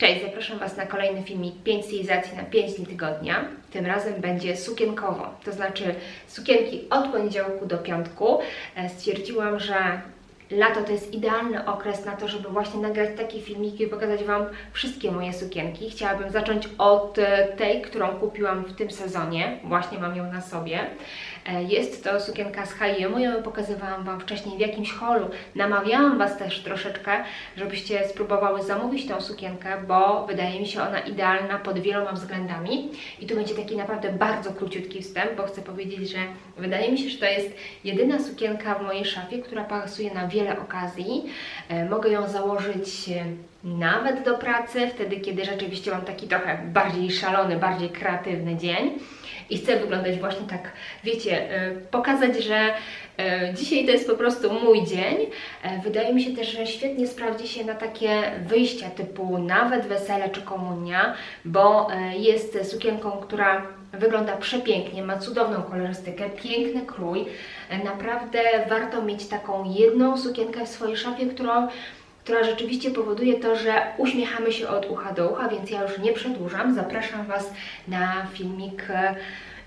Cześć, zapraszam Was na kolejny filmik 5 stylizacji na 5 dni tygodnia. Tym razem będzie sukienkowo, to znaczy sukienki od poniedziałku do piątku. E, Stwierdziłam, że lato to jest idealny okres na to, żeby właśnie nagrać takie filmiki i pokazać Wam wszystkie moje sukienki. Chciałabym zacząć od e, tej, którą kupiłam w tym sezonie. Właśnie mam ją na sobie. E, Jest to sukienka z H&M, ja ją pokazywałam Wam wcześniej w jakimś holu. Namawiałam Was też troszeczkę, żebyście spróbowały zamówić tą sukienkę, bo wydaje mi się ona idealna pod wieloma względami. I tu będzie taki naprawdę bardzo króciutki wstęp, bo chcę powiedzieć, że wydaje mi się, że to jest jedyna sukienka w mojej szafie, która pasuje na wiele okazji. E, Mogę ją założyć e, nawet do pracy, wtedy kiedy rzeczywiście mam taki trochę bardziej szalony, bardziej kreatywny dzień i chcę wyglądać właśnie tak, wiecie, e, pokazać, że dzisiaj to jest po prostu mój dzień. Wydaje mi się też, że świetnie sprawdzi się na takie wyjścia typu nawet wesele czy komunia, bo jest sukienką, która wygląda przepięknie, ma cudowną kolorystykę, piękny krój. Naprawdę warto mieć taką jedną sukienkę w swojej szafie, którą która rzeczywiście powoduje to, że uśmiechamy się od ucha do ucha, więc ja już nie przedłużam. Zapraszam Was na filmik e,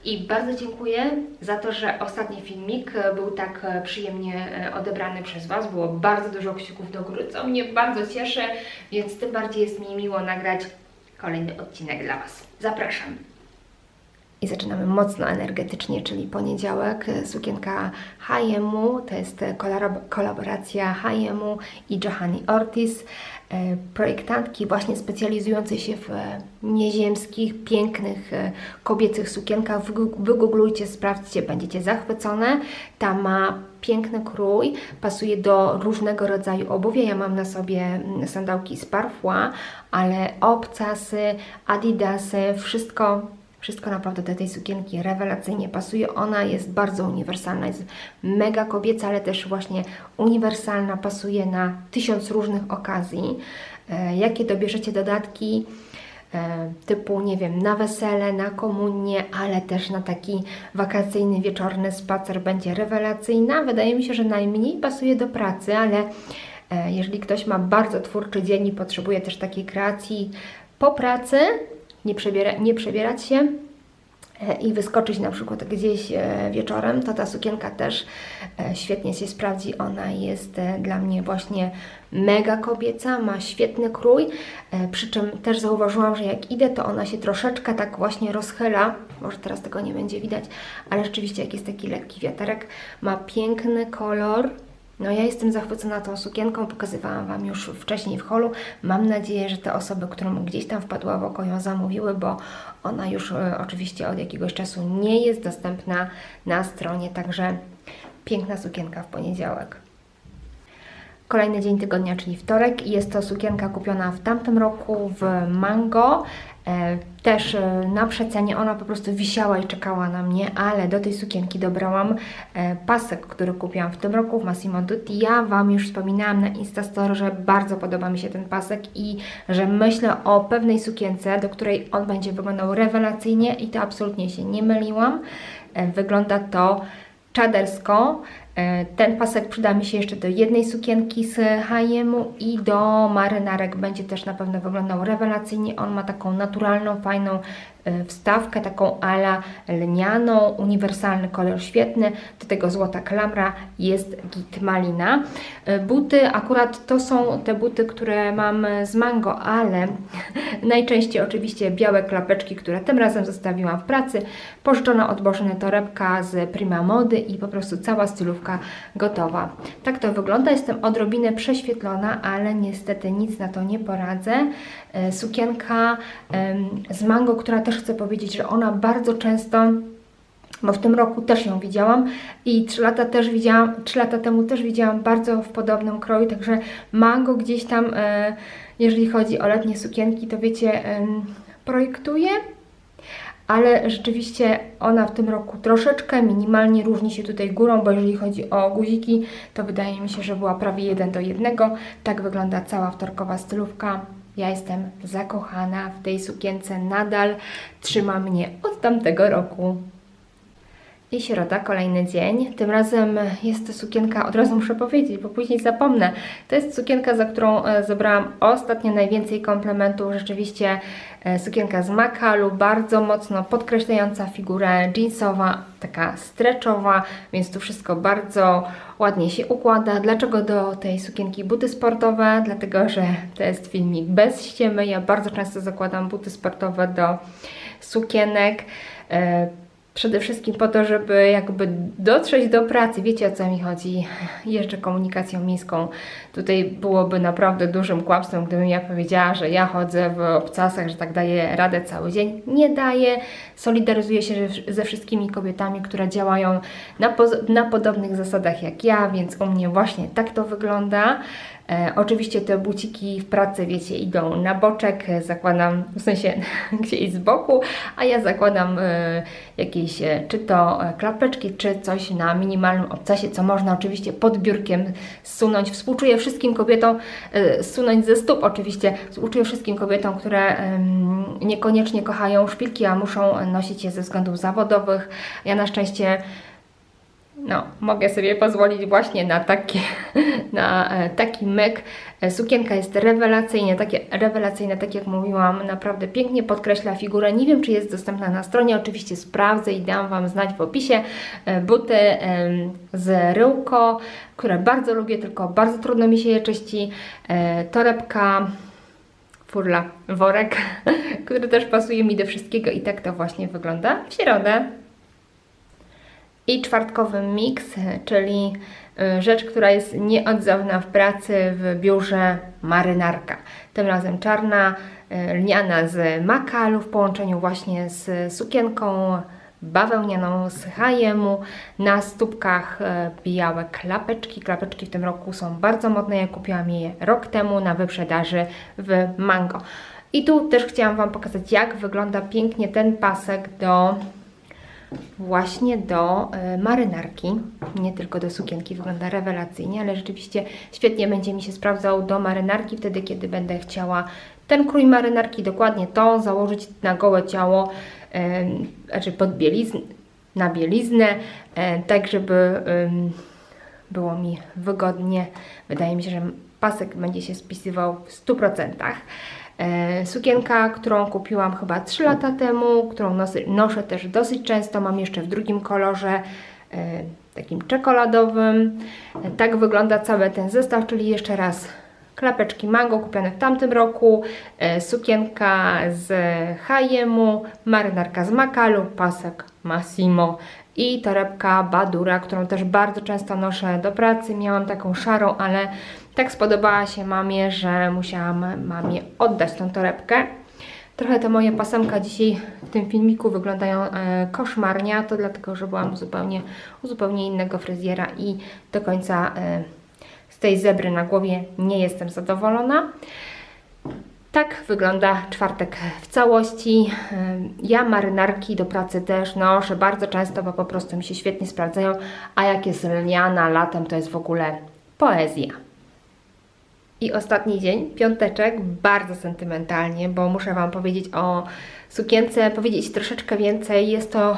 i bardzo dziękuję za to, że ostatni filmik e, był tak e, przyjemnie odebrany przez Was. Było bardzo dużo kciuków do góry, co mnie bardzo cieszy, więc tym bardziej jest mi miło nagrać kolejny odcinek dla Was. Zapraszam. I zaczynamy mocno energetycznie, czyli poniedziałek, e, sukienka H&M-u, to jest e, kolabo- kolaboracja H&M-u i Johanny Ortiz, e, projektantki właśnie specjalizującej się w nieziemskich, pięknych, kobiecych sukienkach. Wygooglujcie, sprawdźcie, będziecie zachwycone. Ta ma piękny krój, pasuje do różnego rodzaju obuwia. Ja mam na sobie mm, sandałki z Parfois, ale obcasy, adidasy, wszystko wszystko naprawdę do tej sukienki rewelacyjnie pasuje. Ona jest bardzo uniwersalna, jest mega kobieca, ale też właśnie uniwersalna, pasuje na tysiąc różnych okazji. E, jakie dobierzecie dodatki? e, Typu, nie wiem, na wesele, na komunię, ale też na taki wakacyjny, wieczorny spacer będzie rewelacyjna. Wydaje mi się, że najmniej pasuje do pracy, ale e, jeżeli ktoś ma bardzo twórczy dzień i potrzebuje też takiej kreacji po pracy, nie, przebiera, nie przebierać się e, i wyskoczyć na przykład gdzieś e, wieczorem, to ta sukienka też e, świetnie się sprawdzi. Ona jest dla mnie właśnie mega kobieca, ma świetny krój, przy czym też zauważyłam, że jak idę, to ona się troszeczkę tak właśnie rozchyla. Może teraz tego nie będzie widać, ale rzeczywiście jak jest taki lekki wiaterek, ma piękny kolor, no ja jestem zachwycona tą sukienką, pokazywałam Wam już wcześniej w holu. Mam nadzieję, że te osoby, którym gdzieś tam wpadła w oko, ją zamówiły, bo ona już e, oczywiście od jakiegoś czasu nie jest dostępna na stronie, także piękna sukienka w poniedziałek. Kolejny dzień tygodnia, czyli wtorek. Jest to sukienka kupiona w tamtym roku w Mango. E, też e, na przecenie ona po prostu wisiała i czekała na mnie, ale do tej sukienki dobrałam e, pasek, który kupiłam w tym roku w Massimo Dutti. Ja Wam już wspominałam na Instastory, że bardzo podoba mi się ten pasek i że myślę o pewnej sukience, do której on będzie wyglądał rewelacyjnie i to absolutnie się nie myliłam. Wygląda to czadersko. E, Ten pasek przyda mi się jeszcze do jednej sukienki z H&M-u i do marynarek będzie też na pewno wyglądał rewelacyjnie. On ma taką naturalną, fajną wstawkę, taką ala lnianą, uniwersalny kolor świetny, do tego złota klamra, jest git malina. E, Buty, akurat to są te buty, które mam z Mango, ale najczęściej oczywiście białe klapeczki, które tym razem zostawiłam w pracy, pożyczona od torebka z Prima Mody i po prostu cała stylówka gotowa. Tak to wygląda, jestem odrobinę prześwietlona, ale niestety nic na to nie poradzę. E, Sukienka z Mango, która też chcę powiedzieć, że ona bardzo często bo w tym roku też ją widziałam i 3 lata też widziałam, 3 lata temu też widziałam bardzo w podobnym kroju, także mango gdzieś tam, e, jeżeli chodzi o letnie sukienki, to wiecie, em, projektuje, ale rzeczywiście ona w tym roku troszeczkę minimalnie różni się tutaj górą, bo jeżeli chodzi o guziki, to wydaje mi się, że była prawie jeden do jednego. Tak wygląda cała wtorkowa stylówka. Ja jestem zakochana w tej sukience nadal, trzyma mnie od tamtego roku. I środa, kolejny dzień. Tym razem jest to sukienka, od razu muszę powiedzieć, bo później zapomnę. To jest sukienka, za którą e, zebrałam ostatnio najwięcej komplementów. Rzeczywiście e, sukienka z makalu, bardzo mocno podkreślająca figurę, jeansowa, taka stretchowa, więc tu wszystko bardzo ładnie się układa. Dlaczego do tej sukienki buty sportowe? Dlatego, że to jest filmik bez ściemy. Ja bardzo często zakładam buty sportowe do sukienek. Przede wszystkim po to, żeby jakby dotrzeć do pracy. Wiecie o co mi chodzi? Jeżdżę komunikacją miejską. Tutaj byłoby naprawdę dużym kłamstwem, gdybym ja powiedziała, że ja chodzę w obcasach, że tak daję radę cały dzień. Nie daję. Solidaryzuję się ze wszystkimi kobietami, które działają na, na podobnych zasadach jak ja, więc u mnie właśnie tak to wygląda. E, oczywiście te buciki w pracy, wiecie, idą na boczek, e, zakładam, w sensie gdzieś z boku, a ja zakładam e, jakieś, czy to klapeczki, czy coś na minimalnym obcasie, co można oczywiście pod biurkiem zsunąć. Współczuję wszystkim kobietom, zsunąć ze stóp oczywiście, współczuję wszystkim kobietom, które niekoniecznie kochają szpilki, a muszą nosić je ze względów zawodowych. Ja na szczęście no, mogę sobie pozwolić właśnie na, takie, na e, taki myk. E, Sukienka jest rewelacyjna, takie, rewelacyjna, tak jak mówiłam, naprawdę pięknie podkreśla figurę. Nie wiem, czy jest dostępna na stronie, oczywiście sprawdzę i dam Wam znać w opisie. E, Buty z ryłko, które bardzo lubię, tylko bardzo trudno mi się je czyści. Torebka furla, worek, który też pasuje mi do wszystkiego i tak to właśnie wygląda w środę. I czwartkowy miks, czyli y, rzecz, która jest nieodzowna w pracy w biurze marynarka. Tym razem czarna, y, lniana z makalu w połączeniu właśnie z sukienką bawełnianą z hajemu. Na stópkach e, białe klapeczki. Klapeczki w tym roku są bardzo modne. Ja kupiłam je rok temu na wyprzedaży w Mango. I tu też chciałam Wam pokazać, jak wygląda pięknie ten pasek do właśnie do e, marynarki, nie tylko do sukienki, wygląda rewelacyjnie, ale rzeczywiście świetnie będzie mi się sprawdzał do marynarki, wtedy kiedy będę chciała ten krój marynarki, dokładnie to, założyć na gołe ciało, e, znaczy pod bieliznę, na bieliznę, e, tak żeby było mi wygodnie. Wydaje mi się, że pasek będzie się spisywał w 100%. E, sukienka, którą kupiłam chyba 3 lata temu, którą noszę też dosyć często, mam jeszcze w drugim kolorze, e, takim czekoladowym. E, tak wygląda cały ten zestaw, czyli jeszcze raz klapeczki mango kupione w tamtym roku, sukienka z H&M-u, marynarka z Makalu, pasek Massimo i torebka Badura, którą też bardzo często noszę do pracy. Miałam taką szarą, ale tak spodobała się mamie, że musiałam mamie oddać tą torebkę. Trochę te moje pasemka dzisiaj w tym filmiku wyglądają e, koszmarnie, to dlatego, że byłam zupełnie, u zupełnie innego fryzjera i do końca e, z tej zebry na głowie nie jestem zadowolona. Tak wygląda czwartek w całości. Ja marynarki do pracy też noszę bardzo często, bo po prostu mi się świetnie sprawdzają, a jak jest lniana latem, to jest w ogóle poezja. I ostatni dzień, piąteczek, bardzo sentymentalnie, bo muszę Wam powiedzieć o sukience, powiedzieć troszeczkę więcej. Jest to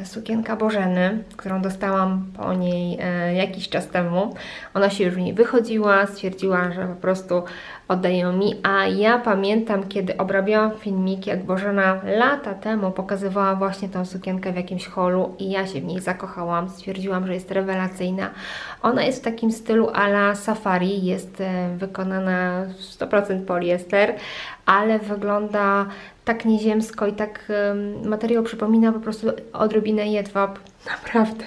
e, sukienka Bożeny, którą dostałam po niej e, jakiś czas temu. Ona się już mi wychodziła, stwierdziła, że po prostu oddaję mi, a ja pamiętam, kiedy obrabiałam filmik, jak Bożena lata temu pokazywała właśnie tą sukienkę w jakimś holu i ja się w niej zakochałam, stwierdziłam, że jest rewelacyjna. Ona jest w takim stylu ala safari, jest e, wykonana w 100% poliester, ale wygląda tak nieziemsko i tak materiał przypomina po prostu odrobinę jedwab. Naprawdę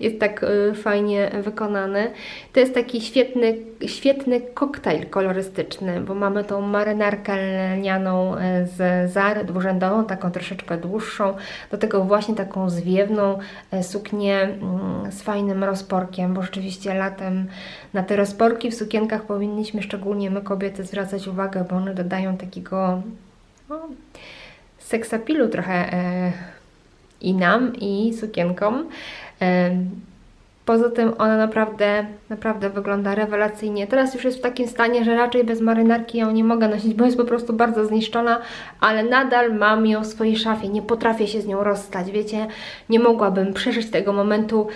jest tak e, fajnie wykonany. To jest taki świetny, świetny koktajl kolorystyczny, bo mamy tą marynarkę lnianą e, z Zary dwurzędową, taką troszeczkę dłuższą, do tego właśnie taką zwiewną e, suknię mm, z fajnym rozporkiem, bo rzeczywiście latem na te rozporki w sukienkach powinniśmy szczególnie my kobiety zwracać uwagę, bo one dodają takiego no, seksapilu trochę i nam, i sukienkom. Poza tym ona naprawdę, naprawdę wygląda rewelacyjnie. Teraz już jest w takim stanie, że raczej bez marynarki ją nie mogę nosić, bo jest po prostu bardzo zniszczona, ale nadal mam ją w swojej szafie. Nie potrafię się z nią rozstać, wiecie? Nie mogłabym przeżyć tego momentu,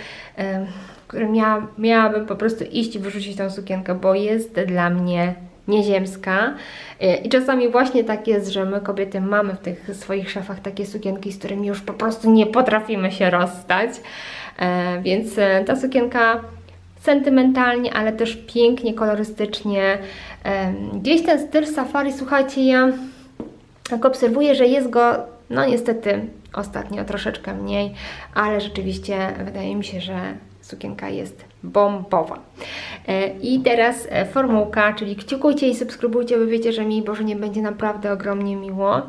w którym miała, miałabym po prostu iść i wyrzucić tą sukienkę, bo jest dla mnie nieziemska. Y, I czasami właśnie tak jest, że my kobiety mamy w tych swoich szafach takie sukienki, z którymi już po prostu nie potrafimy się rozstać. E, Więc e, ta sukienka sentymentalnie, ale też pięknie, kolorystycznie. Gdzieś ten styl safari, słuchajcie, ja tak obserwuję, że jest go, no niestety ostatnio troszeczkę mniej, ale rzeczywiście wydaje mi się, że sukienka jest bombowa. E, I teraz e, formułka, czyli kciukujcie i subskrybujcie, bo wiecie, że mi Boże nie będzie naprawdę ogromnie miło.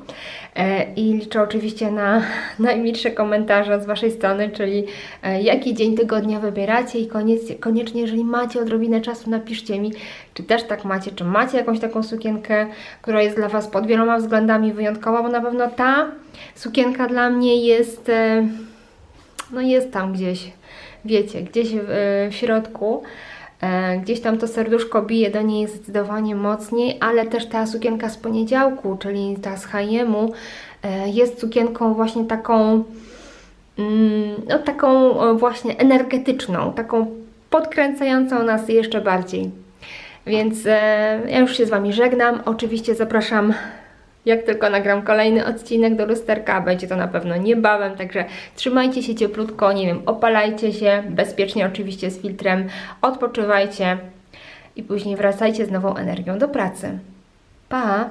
E, I liczę oczywiście na najmilsze komentarze z Waszej strony, czyli jaki dzień tygodnia wybieracie i koniecznie, jeżeli macie odrobinę czasu, napiszcie mi, czy też tak macie, czy macie jakąś taką sukienkę, która jest dla Was pod wieloma względami wyjątkowa, bo na pewno ta sukienka dla mnie jest, no jest tam gdzieś, wiecie, gdzieś w, e, w środku. E, Gdzieś tam to serduszko bije do niej zdecydowanie mocniej, ale też ta sukienka z poniedziałku, czyli ta z H&M-u, e, jest sukienką właśnie taką, mm, no taką właśnie energetyczną, taką podkręcającą nas jeszcze bardziej. Więc ja już się z Wami żegnam. Oczywiście zapraszam, jak tylko nagram kolejny odcinek do lusterka, będzie to na pewno niebawem, także trzymajcie się cieplutko, nie wiem, opalajcie się, bezpiecznie oczywiście z filtrem, odpoczywajcie i później wracajcie z nową energią do pracy. Pa!